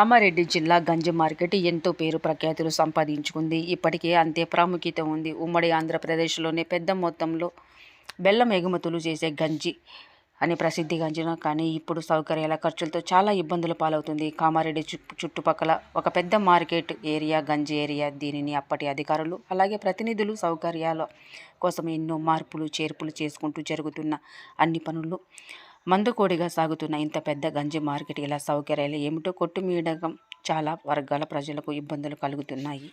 కామారెడ్డి జిల్లా గంజి మార్కెట్ ఎంతో పేరు ప్రఖ్యాతులు సంపాదించుకుంది. ఇప్పటికే అంతే ప్రాముఖ్యత ఉంది. ఉమ్మడి ఆంధ్రప్రదేశ్లోనే పెద్ద మొత్తంలో బెల్లం ఎగుమతులు చేసే గంజి అని ప్రసిద్ధి గంజిన కానీ ఇప్పుడు సౌకర్యాల ఖర్చులతో చాలా ఇబ్బందులు పాలవుతుంది. కామారెడ్డి చుట్టు చుట్టుపక్కల ఒక పెద్ద మార్కెట్ ఏరియా గంజి ఏరియా దీనిని అప్పటి అధికారులు అలాగే ప్రతినిధులు సౌకర్యాల కోసం ఎన్నో మార్పులు చేర్పులు చేసుకుంటూ జరుగుతున్న అన్ని పనులు మందుకోడిగా సాగుతున్న ఇంత పెద్ద గంజి మార్కెట్ ఇలా సౌకర్యాలు ఏమిటో కొట్టుమీయడం చాలా వర్గాల ప్రజలకు ఇబ్బందులు కలుగుతున్నాయి.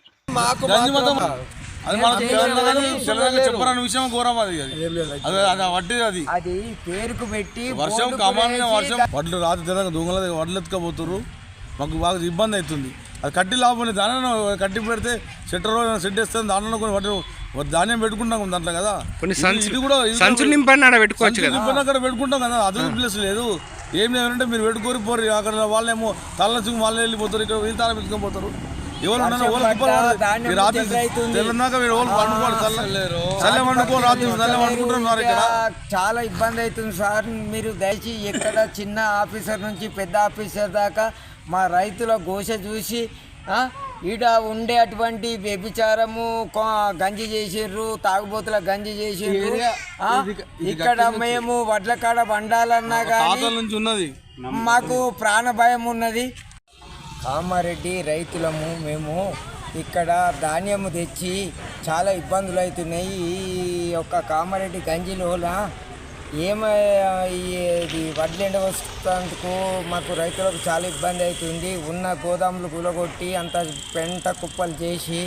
విషయం ఘోరం అది అది. అది అది వడ్డీ అది. అది పేరుకు పెట్టి వర్షం వర్షం. వడ్లు రాత్రి తెలంగాణ దొంగల వడ్లు ఎత్తుకపోతున్నారు మాకు బాగా ఇబ్బంది అవుతుంది. అది కట్టి లాభం దానిలో కట్టి పెడితే సెట్టర్ సెట్ వేస్తే దాంట్లో కొన్ని వడ్లు ధాన్యం పెట్టుకుంటాం దాంట్లో కదా. కొన్ని ఇది- సంచులు- కూడా పెట్టుకోవచ్చు కదా. నింపని అక్కడ పెట్టుకుంటాం కదా అది ప్లేస్ లేదు. ఏం లేదంటే మీరు పెట్టుకోరి పోరు అక్కడ వాళ్ళేమో తలనొచ్చి వాళ్ళే వెళ్ళిపోతారు ఇక్కడ వీళ్ళు తాళం పెట్టుకొని పోతారు. ఎవరు రాత్రి. తెల్లన్నాక ఎవరు చల్ల రాత్రి చల్ల పండుకుంటున్నారు ఇక్కడ. చాలా ఇబ్బంది అవుతుంది సార్. మీరు దయచేసి ఎక్కడ చిన్న ఆఫీసర్ నుంచి పెద్ద ఆఫీసర్ దాకా మా రైతుల ఘోష చూసి ఆ, ఈడ ఉండే అటువంటి వ్యభిచారము గంజి చేసిర్రు తాగుబోతుల గంజి చేసిర్రు ఇక్కడ మేము వడ్ల కాడ వండాలన్నా కానీ నుంచి ఉన్నది. మాకు ప్రాణ భయం ఉన్నది. కామారెడ్డి రైతులము మేము ఇక్కడ ధాన్యము తెచ్చి చాలా ఇబ్బందులు అవుతున్నాయి ఈ యొక్క కామారెడ్డి గంజిలోన ఏమ వడ్లు వడ్లెండ వస్తున్నందుకు మాకు రైతులకు చాలా ఇబ్బంది అవుతుంది. ఉన్న గోదాములు గులగొట్టి అంత పెంట కుప్పలు చేసి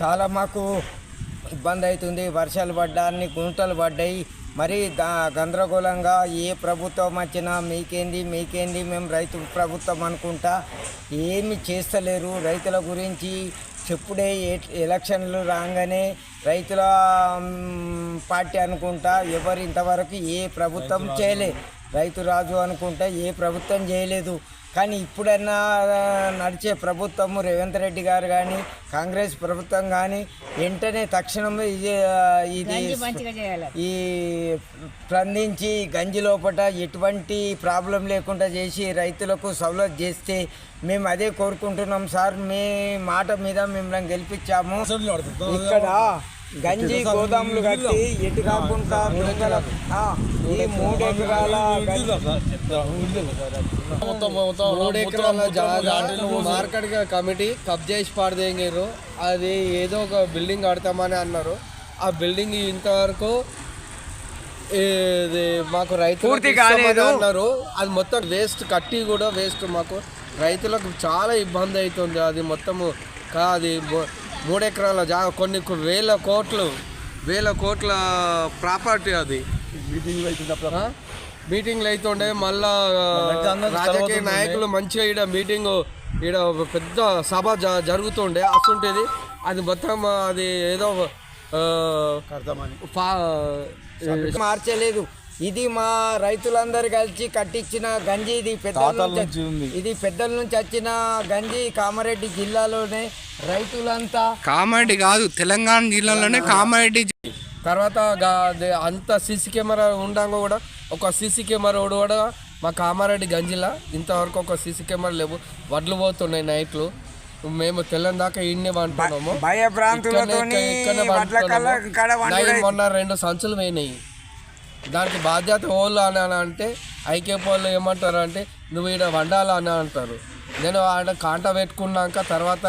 చాలా మాకు ఇబ్బంది అవుతుంది. వర్షాలు పడ్డా అన్ని గుంటలు పడ్డాయి. మరి దా గందరగోళంగా ఏ ప్రభుత్వం వచ్చినా మీకేంది మీకేంది మేము రైతు ప్రభుత్వం అనుకుంటా ఏమి చేస్తలేరు. రైతుల గురించి చెప్పుడే ఎలక్షన్లు రాగానే రైతుల పార్టీ అనుకుంటా ఎవరు ఇంతవరకు ఏ ప్రభుత్వం చేయలే. రైతు రాజు అనుకుంటా ఏ ప్రభుత్వం చేయలేదు. కానీ ఇప్పుడన్నా నడిచే ప్రభుత్వము రేవంత్ రెడ్డి గారు కానీ కాంగ్రెస్ ప్రభుత్వం కానీ వెంటనే తక్షణమే ఇది ఇది ఈ స్పందించి గంజి లోపల ఎటువంటి ప్రాబ్లం లేకుండా చేసి రైతులకు సౌలత్ చేస్తే మేము అదే కోరుకుంటున్నాం సార్. మీ మాట మీద మిమ్మల్ని గెలిపించాము. ఇక్కడ గంజి గోదాములు కట్టి ఎటు కాకుండా ఈ మూడు ఎకరాల మొత్తం మొత్తం మూడు ఎకరాల జాగా మార్కెట్ కమిటీ కబ్జా చేసి పాడదేంగారు. అది ఏదో ఒక బిల్డింగ్ కడతామని అన్నారు. ఆ బిల్డింగ్ ఇంతవరకు ఇది మాకు రైతు పూర్తి కాలేదు. అన్నారు. అది మొత్తం వేస్ట్ కట్టి కూడా వేస్ట్ మాకు. రైతులకు చాలా ఇబ్బంది అవుతుంది. అది మొత్తము కా అది మొ- మూడు ఎకరాల జాగా కొన్ని వేల కోట్లు వేల కోట్ల ప్రాపర్టీ అది. ఆ? మీటింగ్లు అవుతుండే మళ్ళా రాజకీయ నాయకులు మంచిగా ఈడ మీటింగ్ ఒక పెద్ద సభ జ- జరుగుతుండే అస్తుంటేది అది మొత్తం అది ఏదో మార్చలేదు. ఇది మా రైతులందరూ కలిసి కట్టించిన గంజి. ఇది పెద్దల నుంచి ఇది పెద్దల నుంచి వచ్చిన గంజి కామారెడ్డి జిల్లాలోనే రైతులంతా. కామారెడ్డి కాదు తెలంగాణ జిల్లాలోనే కామారెడ్డి తర్వాత అంత సీసీ కెమెరా ఉండంగా కూడా ఒక సీసీ కెమెరా కూడా మా కామారెడ్డి గంజిలా. ఇంతవరకు ఒక సీసీ కెమెరా లేవు. వడ్లు పోతున్నాయి నైట్లు. మేము తెల్లని దాకా ఈయన్నే వండుడే. మొన్న రెండు సంచులు పోయినాయి. దానికి బాధ్యత వాళ్ళు అని అని అంటే ఐకేపీ వాళ్ళు ఏమంటారు అంటే నువ్వు ఈడ వండాలా అని అంటారు. నేను ఆడ కాంట పెట్టుకున్నాక తర్వాత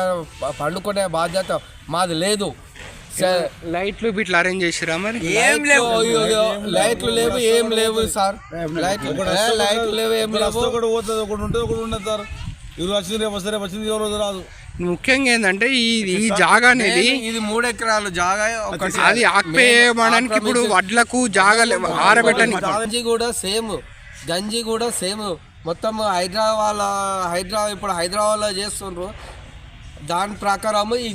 పండుకునే బాధ్యత మాది లేదు. లైట్లు ఇట్లా అరేంజ్ చేసిరా మరి? ఏం లేవు. అయ్యో, అయ్యో, లైట్లు లేవు ఏం లేవు సార్. లైట్లు లైట్లు లేవు ఏం లేవు. ఒకటి పోతుంది ఒకటి ఉంటుంది ఒకటి ఉండదు సార్. ఇవి వచ్చింది రేపు వస్తే రేపు వచ్చింది ఎవరు రాదు. ముఖ్యంగా ఏంటంటే ఈ ఈ జాగా అనేది ఇది మూడు ఎకరాలు జాగా ఒకటి అది ఆక్పే చేయడానికి ఇప్పుడు వడ్లకు జాగా లేవు, ఆరబెట్టని గంజి కూడా సేమ్ గంజి కూడా సేమ్. మొత్తం హైదరాబాద్ హైదరాబాద్ ఇప్పుడు హైదరాబాద్లో చేస్తుండ్రు. దాని ప్రకారం ఈ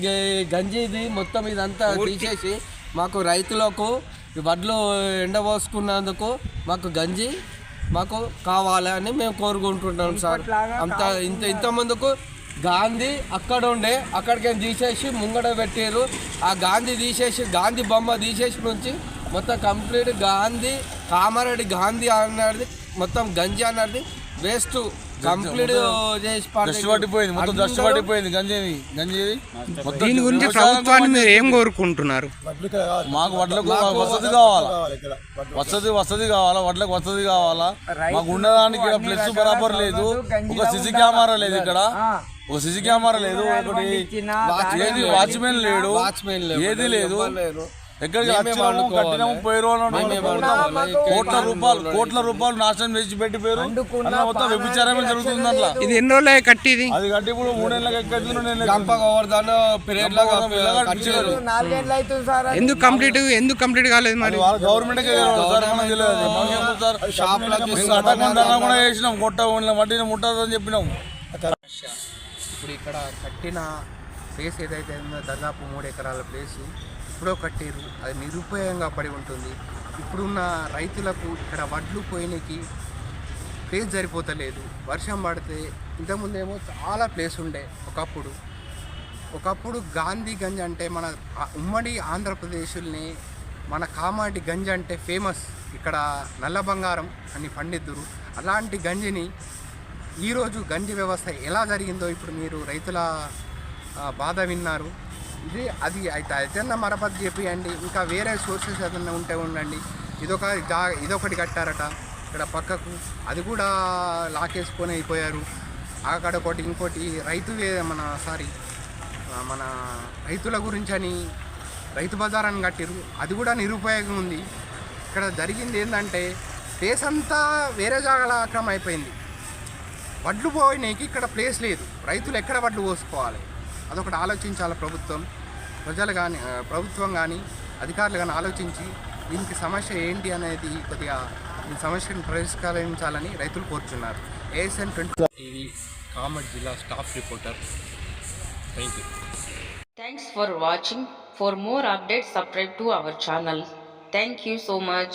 గంజిది మొత్తం ఇదంతా తీసేసి మాకు రైతులకు ఈ వడ్లు ఎండబోసుకున్నందుకు మాకు గంజి మాకు కావాలి అని మేము కోరుకుంటున్నాం సార్. అంత ఇంత ఇంత ముందుకు గాంధీ అక్కడ ఉండే అక్కడికి తీసేసి ముంగడ పెట్టారు ఆ గాంధీ తీసేసి గాంధీ బొమ్మ తీసేసి నుంచి మొత్తం కంప్లీట్ గాంధీ కామారెడ్డి గాంధీ అన్నది మొత్తం గంజి అన్నది వేస్ట్ కంప్లీట్ చేసి పట్టిపోయింది మొత్తం డస్ట్ పట్టిపోయింది గంజేది. గంజేది? మొత్తం దీని గురించి ప్రభుత్వాన్ని మీరు ఏం కోరుకుంటున్నారు? మాకు వడ్లకు వసతి కావాలా? వసతి వసతి కావాలా? వడ్లకు వసతి కావాలా? మాకు ఉండడానికి ప్లస్ బరాబర్ లేదు. ఒక సిసి కెమెరా లేదు ఇక్కడ. ఒక సిసి కెమెరా లేదు ఒకటి ఏది వాచ్మెన్ లేడు వాచ్మెన్ లేడు. ఏది లేదు. ఎక్కడికి వచ్చినాము. కట్టినాము. కోట్ల రూపాయలు కోట్ల రూపాయలు నాశనం చేసి పెట్టి అలా మొత్తం వ్యభిచారమే జరుగుతుంది అట్లా. ఇది ఎన్ని రోజులు కట్టిది? అది కట్టి ఇప్పుడు మూడేళ్ళకి ఎక్కడి ఎందుకు కంప్లీట్ ఎందుకు కంప్లీట్ కాలేదు మరి? గవర్నమెంట్ కట్టకుండా కూడా చేసినాం కొట్ట మట్టిని ముట్టదని చెప్పినాం. ఇప్పుడు ఇక్కడ కట్టిన ప్లేస్ ఏదైతే ఉందో దాదాపు మూడు ఎకరాల ప్లేస్ ఇప్పుడో కట్టిరు అది నిరుపయోగంగా పడి ఉంటుంది. ఇప్పుడున్న రైతులకు ఇక్కడ వడ్లు పోయినకి ప్లేస్ సరిపోతలేదు. వర్షం పడితే ఇంతకుముందేమో చాలా ప్లేస్ ఉండే ఒకప్పుడు. ఒకప్పుడు గాంధీ గంజ్ అంటే మన ఉమ్మడి ఆంధ్రప్రదేశ్ని మన కామాటి గంజ్ అంటే ఫేమస్ ఇక్కడ నల్ల బంగారం అని పండిద్దురు. అలాంటి గంజిని ఈరోజు గంజి వ్యవస్థ ఎలా జరిగిందో ఇప్పుడు మీరు రైతుల బాధ విన్నారు. ఇది అది అయితే ఏదైనా మరపతి చెప్పియండి. ఇంకా వేరే సోర్సెస్ ఏదైనా ఉంటే ఉండండి. ఇదొక జా ఇదొకటి కట్టారట ఇక్కడ పక్కకు. అది కూడా లాకేసుకొని అయిపోయారు. అక్కడ ఒకటి ఇంకోటి రైతు మన సారీ మన రైతుల గురించి అని రైతు బజార్ అని కట్టిరు అది కూడా నిరుపయోగం ఉంది. ఇక్కడ జరిగింది ఏంటంటే ప్లేస్ అంతా వేరే జాగాల అక్రమం అయిపోయింది. వడ్లు పోయినాకి ఇక్కడ ప్లేస్ లేదు. రైతులు ఎక్కడ వడ్లు పోసుకోవాలి? అదొకటి ఆలోచించాలి ప్రభుత్వం. ప్రజలు కానీ ప్రభుత్వం కానీ అధికారులు కానీ ఆలోచించి దీనికి సమస్య ఏంటి అనేది కొద్దిగా ఈ సమస్యను పరిష్కరించాలని రైతులు కోరుచున్నారు. ఏఎస్ఎన్ ట్వంటీ టీవీ కామట్ జిల్లా staff reporter. Thank you. Thanks for watching. For more updates, subscribe to our channel. Thank you so much.